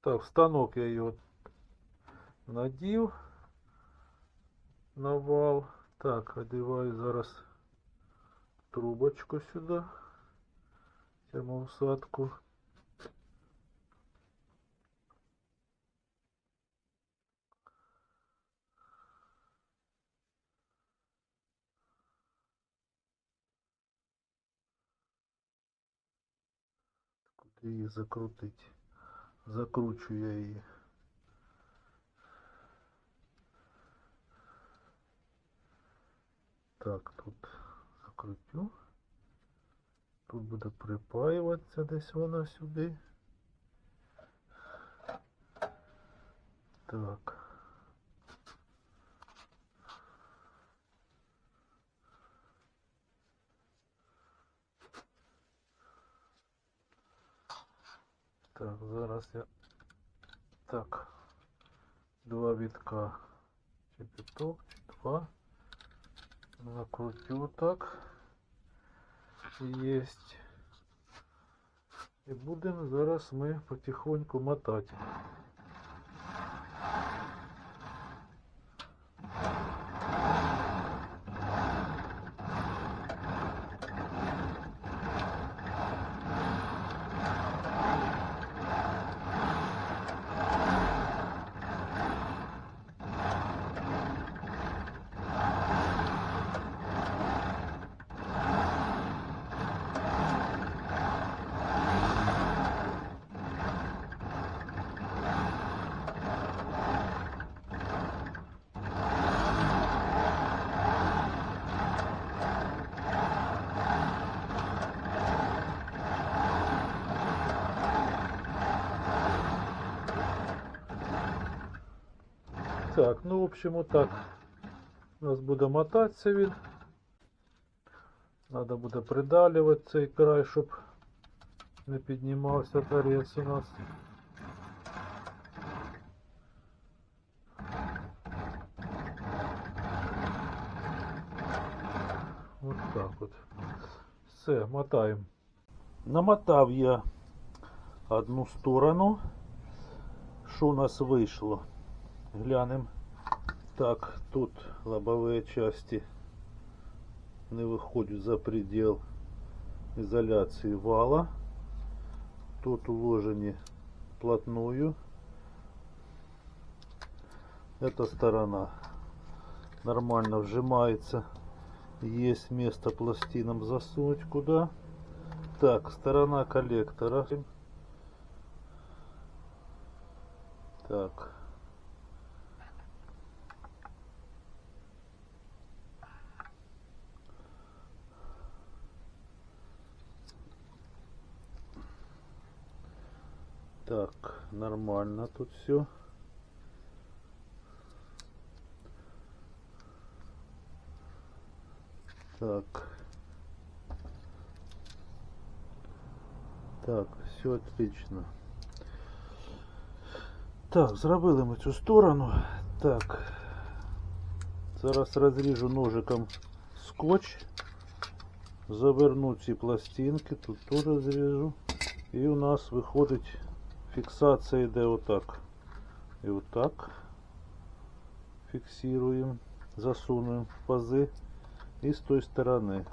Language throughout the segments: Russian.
Так, в станок я його надів на вал. Так, одіваю зараз трубочку сюди. Термоусадку. Куди її закрутити? Закручу я її. Так, тут закрутю. Тут буде припаюватися десь вона сюди. Так. Так, зараз я так. Два вітка. Чи п'яток, чи два. Накрутю так. Есть. І будемо зараз ми потихоньку мотати. Так, ну в общем отак. У нас буде мотатися він. Надо буде придалювати цей край, щоб не піднімався торець у нас. От так от. Все, мотаємо. Намотав я одну сторону. Що у нас вийшло? Глянем. Так, тут лобовые части не выходят за предел изоляции вала. Тут уложены вплотную. Эта сторона нормально вжимается. Есть место пластинам засунуть куда. Так, сторона коллектора. Так. Так, нормально тут все. Так. Так, все отлично. Так, зробили ми цю сторону. Так. Зараз розріжу ножиком скотч. Заверну ці пластинки, тут теж зріжу. І у нас виходить фіксація йде отак. І отак. Фіксуємо, засунуємо в пази. І з тої сторони.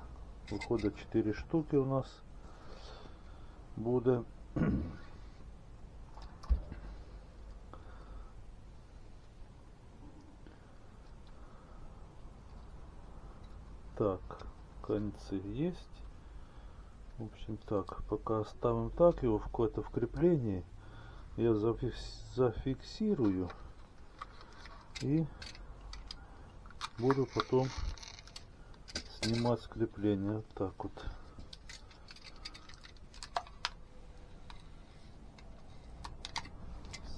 Виходить 4 штуки у нас буде. Так, концы есть. В общем так, пока оставим так его в какое-то вкрепление. Я зафикс- зафиксирую и буду потом снимать скрепление вот так вот.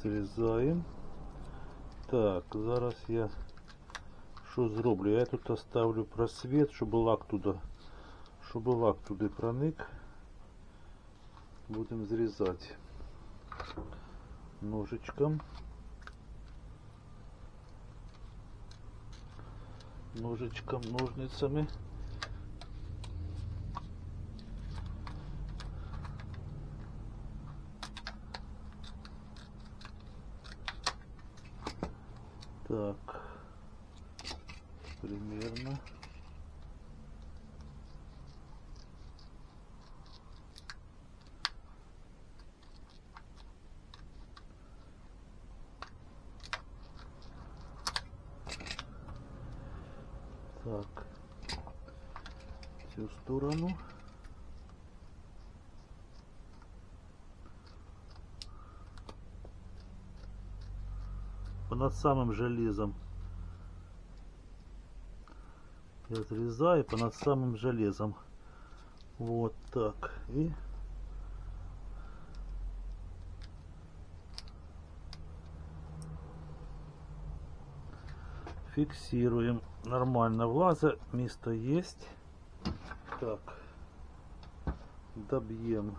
Срезаем. Так, зараз я що зроблю? Я тут оставлю просвет, щоб лак туди, щоб лак туди проник. Будемо зрізати ножичком. Ножичком, ножницами. Так. Примерно. Так. Всю сторону. Над самым железом. И отрезаю по над самым железом. Вот так. И фиксируем. Нормально влаза, место есть. Так, добьем.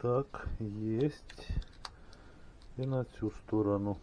Так, есть. И на всю сторону.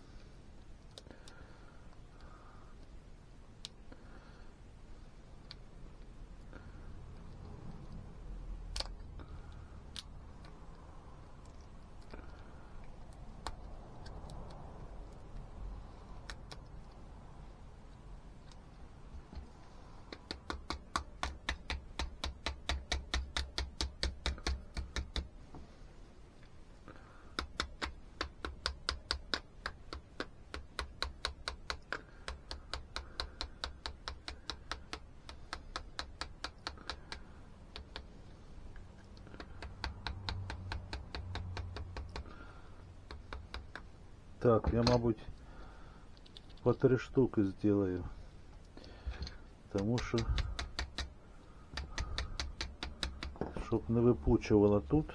Так, я, мабуть, по три штуки сделаю. Тому що, щоб не випучувало тут.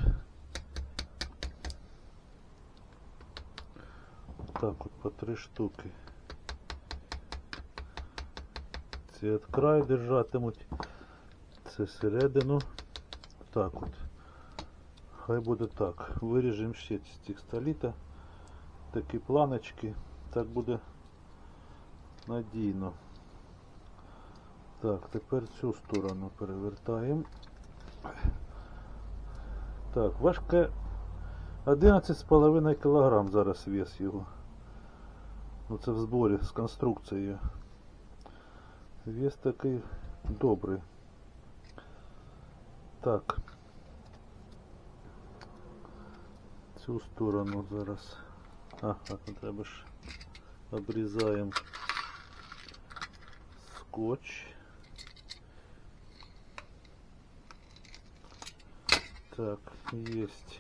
Так от по три штуки. Ці от край держатимуть. Це середину. Так от. Хай буде так. Виріжемо ще з текстоліта Такі планочки, так буде надійно. Так, тепер цю сторону перевертаємо. Так, важке 11,5 кг зараз вес його. Ну це в зборі з конструкцією. Вес такий добрий. Так. Цю сторону зараз. Ага, тут треба ж обрізаємо скотч. Так, есть.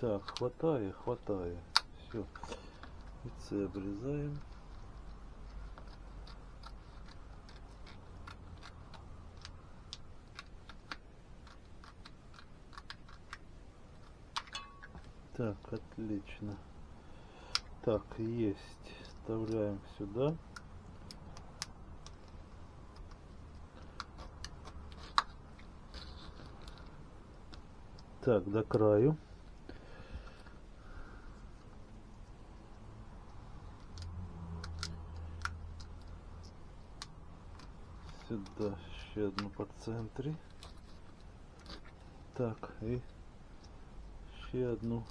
Так, хватает, хватает. Все. И це обрізаємо. Так, отлично. Так, есть. Вставляем сюда. Так, до краю. Сюда еще одну по центрі. Так, і ще одну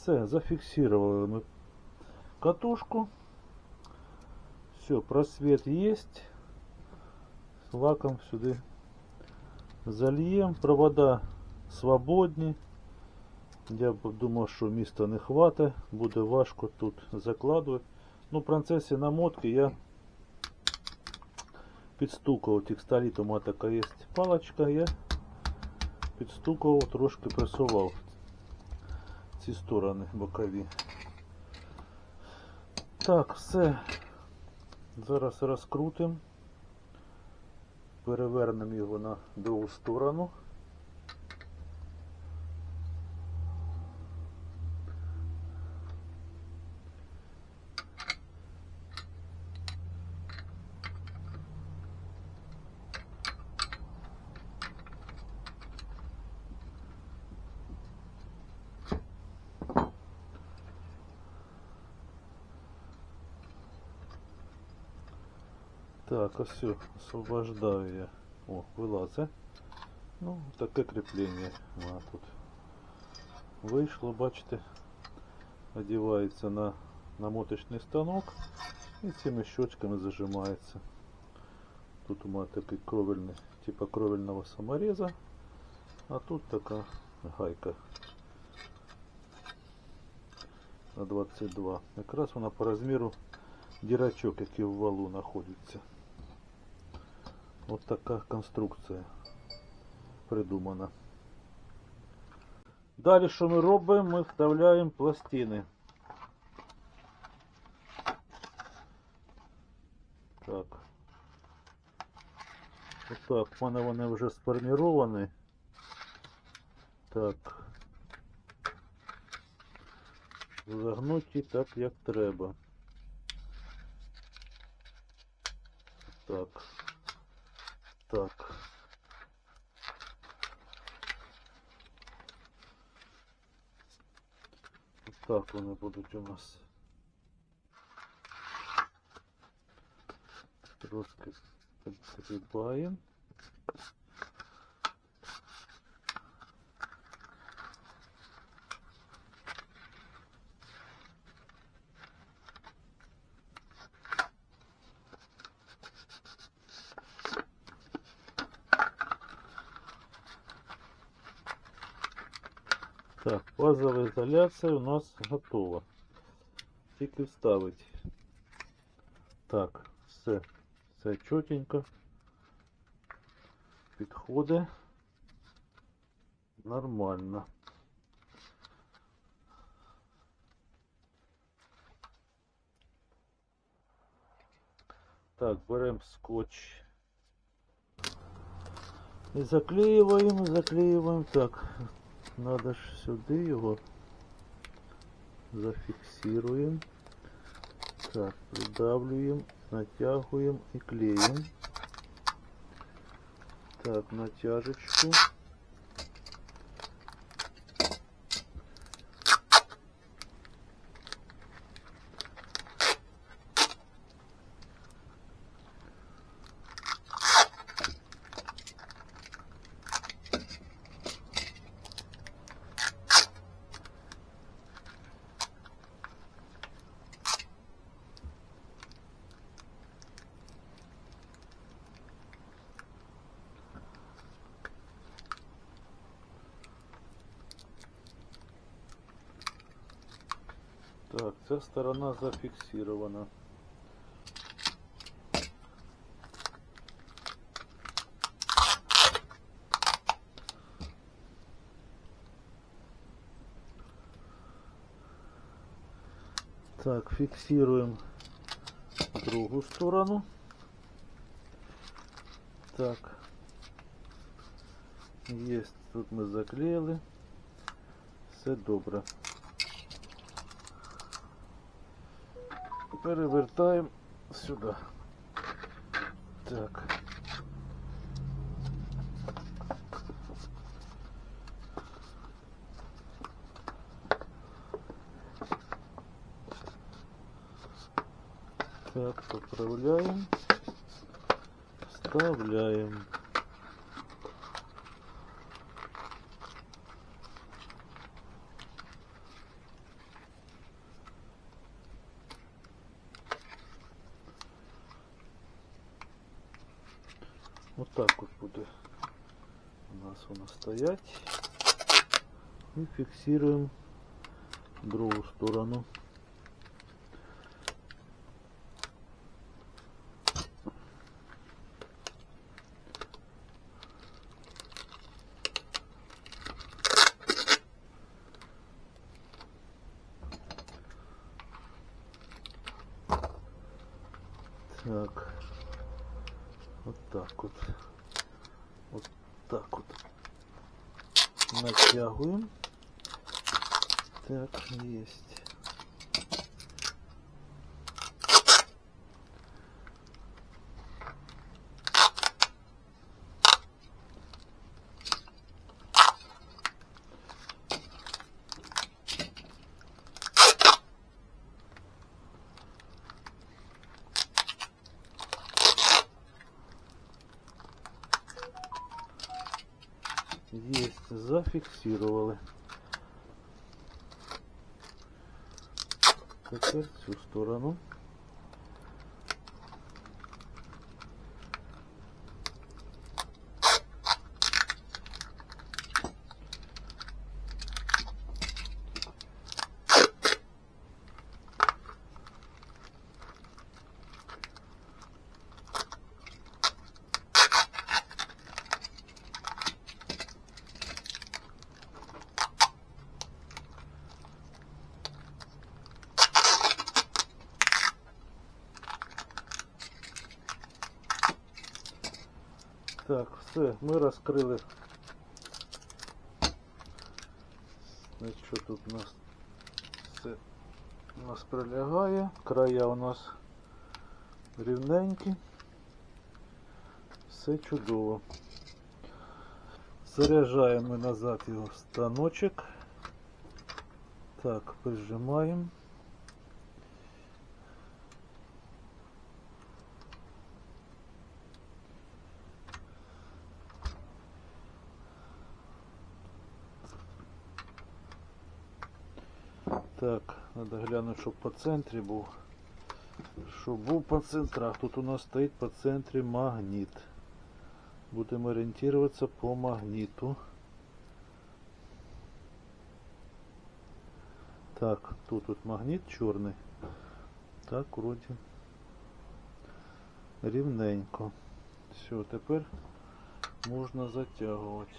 Все, зафиксировали мы катушку. Все, просвет есть. С лаком сюда зальем. Провода свободні. Я думав, що міста не хватить, буде важко тут закладувати. Ну, в процесі намотки я підстукував текстолітом, у мене така є паличка, я підстукував, трошки пресував Ці сторони бокові. Так, все. Зараз розкрутимо, перевернемо його на другу сторону. Так, ось все, освобождаю я. О, вилазе. Ну, таке кріплення вона тут. Вийшло, бачите, одівається на намоточний станок і цими щочками зажимається. Тут у мене такий кровельний, типа кровельного самореза, а тут така гайка на 22. Якраз вона по розміру дірачок, який в валу знаходиться. Ось така конструкція придумана. Далі що ми робимо? Ми вставляємо пластини. Так. Отак, в мене вони вже сформіровані. Так. Загнуті так, як треба. Так. Так. Так вони будуть у нас. Трошки підстрибаємо. Так, базова ізоляція у нас готова. Тільки вставити. Так, все, все чотенько. Підходить. Нормально. Так, беремо скотч. І заклеюємо, заклеюємо. Так, надо ж сюди його зафіксируємо. Так, придавлюємо, натягуємо і клеїмо. Так, натяжечку. Ця сторона зафіксирована. Так, фиксируем другую сторону. Так. Есть. Тут мы заклеили. Все добре. Перевертаємо сюди. Так. Так, поправляем. Вставляем. Вот так вот буде у нас воно стоять. І фіксуємо другу сторону. Так. Вот так вот. Вот так вот. Натягиваем. Так, есть. Зафіксували. Тепер цю сторону. Все, ми розкрили. Значить, що тут у нас все у нас прилягає. Края у нас рівненькі. Все чудово. Заряджаємо назад його в станочок. Так, прижимаємо. Так, надо глянути, щоб по центрі був. Щоб був по центрах. Тут у нас стоїть по центрі магніт. Будемо орієнтуватися по магніту. Так, тут тут магніт чорний. Так, вроді. Рівненько. Все, тепер можна затягувати.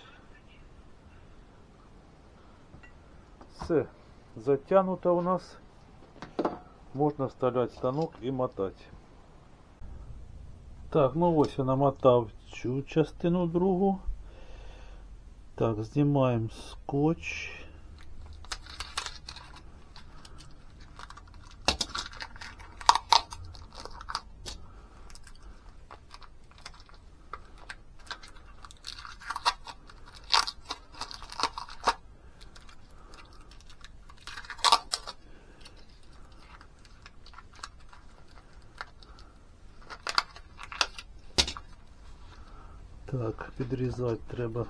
Все. Затянуто у нас. Можна вставляти станок і мотати. Так, ну ось я намотав цю частину другу. Так, знімаємо скотч. Так, підрізати треба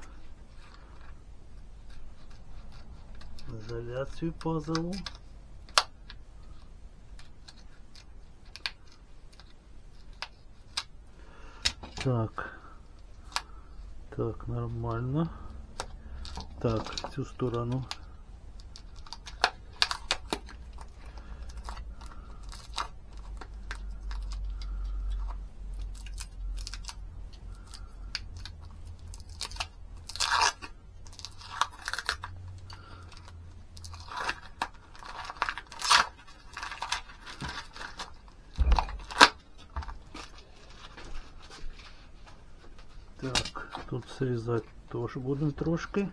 ізоляцію пазову. Так. Так, нормально. Так, в цю сторону. Тут срізати теж будемо трошки.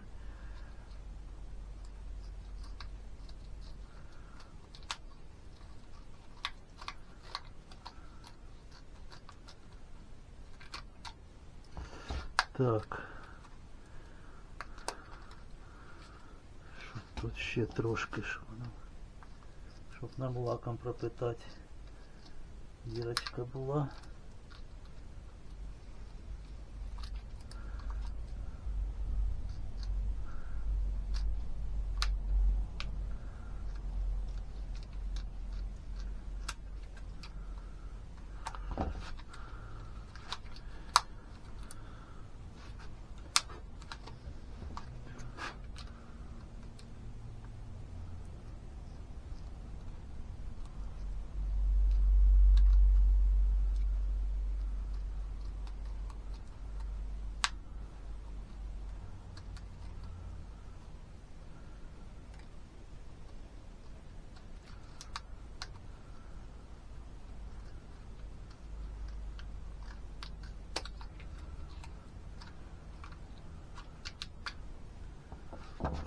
Так. Щоб тут ще трошки, щоб нам, щоб нам лаком пропитати. Дірочка була.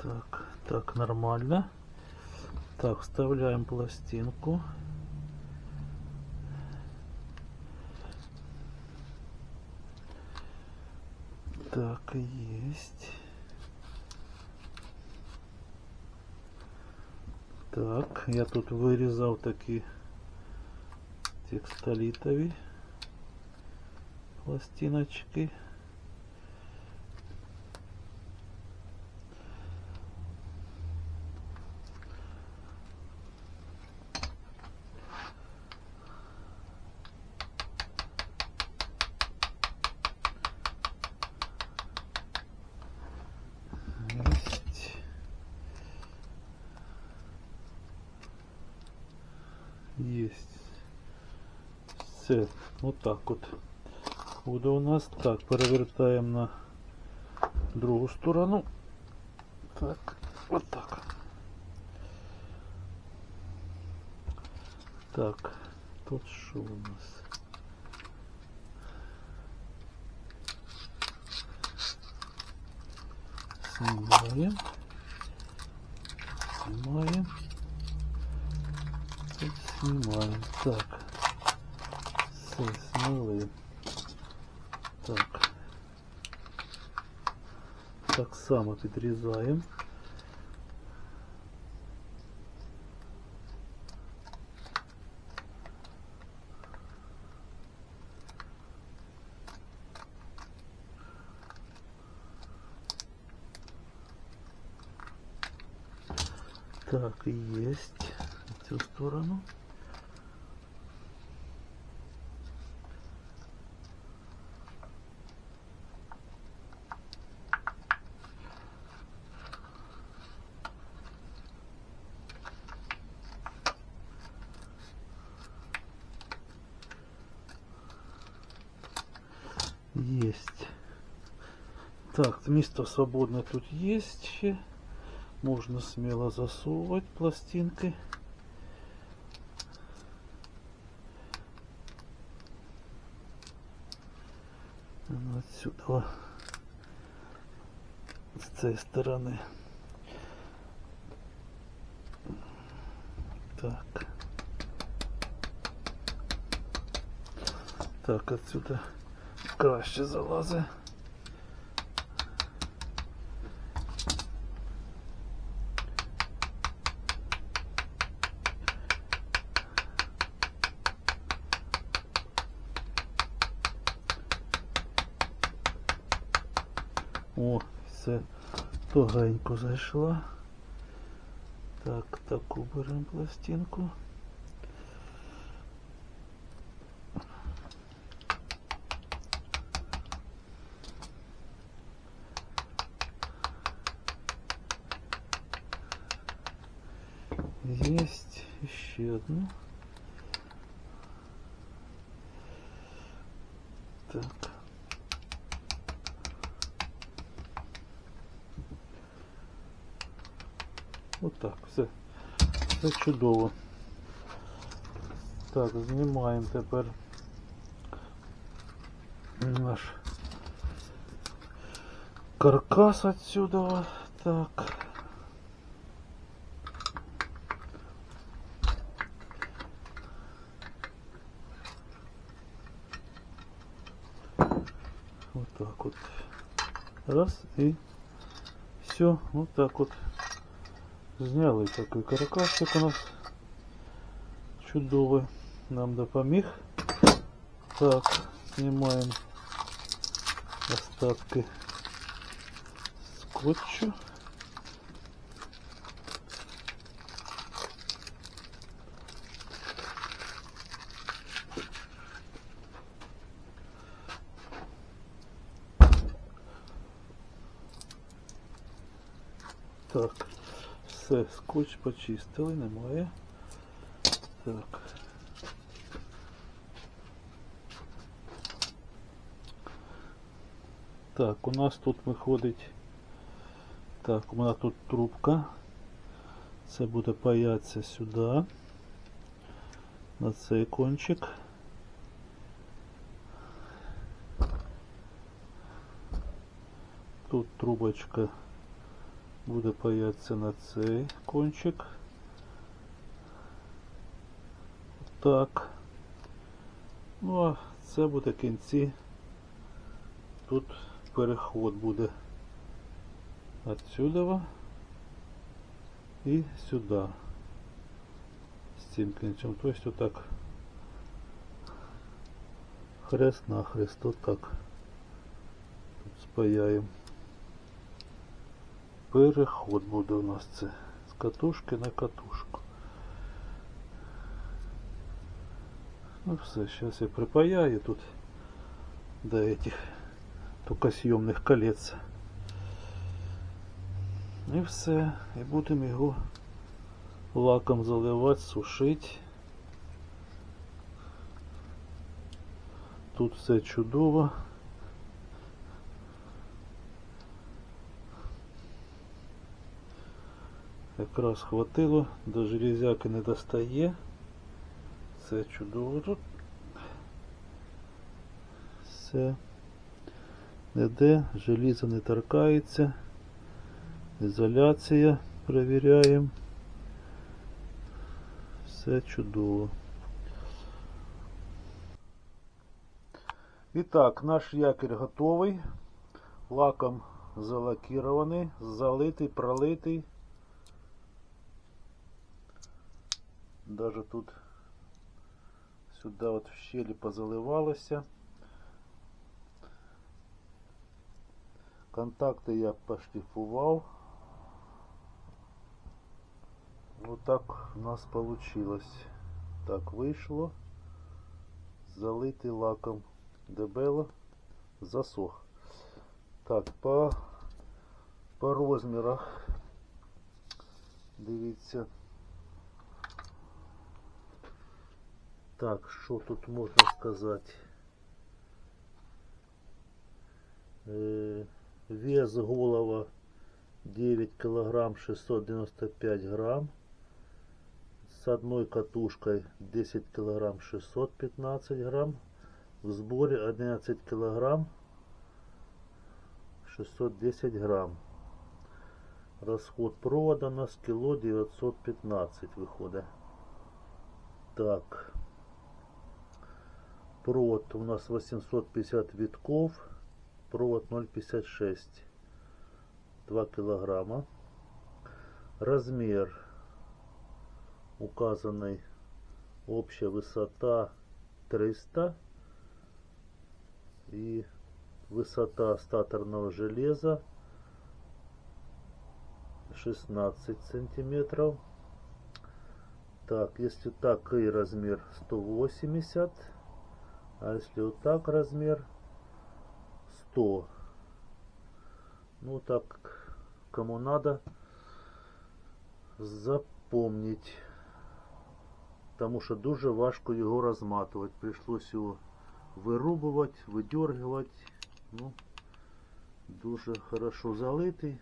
Так, так, нормально. Так, вставляем пластинку. Так, есть. Так, я тут вирізав такі текстолітові пластиночки. Отак от. Буде у нас так, перевертаємо на другу сторону. Так, от так. Так, тут що у нас? Снимаем. Снимаем. Снимаем. Так Все, сняли. Так. Так само підрізаємо. Так, место свободное тут есть. Можно смело засовывать пластинкой. Отсюда с этой стороны. Так. Так, отсюда краще залазить. О, все тугенько зайшла. Так, таку беремо пластинку. Есть еще одну. Так. Отак, все. Все чудово. Так, знімаємо тепер наш каркас отсюда. Так. Вот так вот. Раз и все. Вот так вот. Зняли такий каракасик у нас чудовий. Нам допоміг. Так, знімаємо остатки скотчу. Так, все, скотч почистили, немає. Так. Так, у нас тут виходить. Так, у мене тут трубка. Це буде паятися сюди. На цей кончик. Тут трубочка буде паятися на цей кончик. Так. Ну а це буде в кінці. Тут переход буде отсюда і сюди. З цим кінцем. Тобто отак. Хрест на хрест. Отак. Тут спаяємо. Переход буде у нас це з катушки на катушку. Ну все, сейчас я припаяю тут до этих токосъемных колец. І все. І будемо його лаком заливати, сушити. Тут все чудово. Якраз хватило, до железяки не достає. Все чудово тут. Все. Ніде, желізо не торкається. Ізоляція перевіряємо. Все чудово. І так, наш якір готовий. Лаком залакірований, залитий, пролитий. Даже тут сюди от в щелі позаливалося. Контакти я пошліфував. Вот так у нас получилось. Так вийшло. Залитий лаком дебело. Засох. Так, по, по розмірах. Дивіться. Так, що тут можна сказати? Е, вес голова 9 килограмм 695 грамм. С одной катушкой 10 килограмм 615 грамм. В сборе 11 килограмм 610 грамм. Расход провода на кило 915 выходит. Так. Провод у нас 850 витков. Провод 0,56. 2 килограмма. Размер указанный. Общая высота 300. И высота статорного железа 16 сантиметров. Так, если так и размер 180. А если вот так размер 100. Ну так, кому надо запомнить. Тому що дуже важко його розматувати. Прийшлось його вирубувати, видергувати. Ну, дуже хорошо залитий.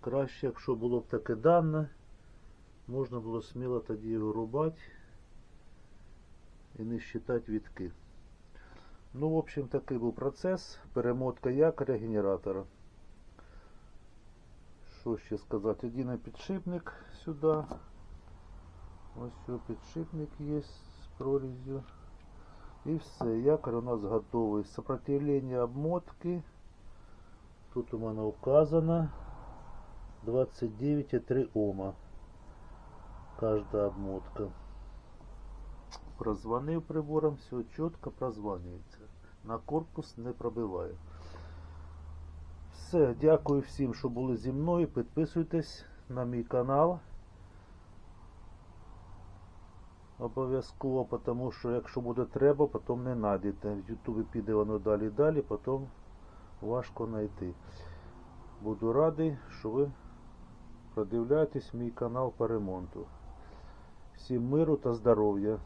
Краще, якщо було б таке дане, можна було сміло тоді його рубати і не считати відки. Ну, в общем, такий був процес. Перемотка якоря генератора. Що ще сказати? Єдиний підшипник сюди. Ось все, підшипник є з прорізью. І все, якорь у нас готовий. Сопротивлення обмотки. Тут у мене указано 29,3 Ома. Каждая обмотка. Прозвонив прибором, все чітко прозванюється. На корпус не пробиває. Все, дякую всім, що були зі мною. Підписуйтесь на мій канал. Обов'язково, тому що якщо буде треба, потім не знайдете. В Ютубі піде воно далі далі, потім важко знайти. Буду радий, що ви продивляєтесь мій канал по ремонту. Всім миру та здоров'я!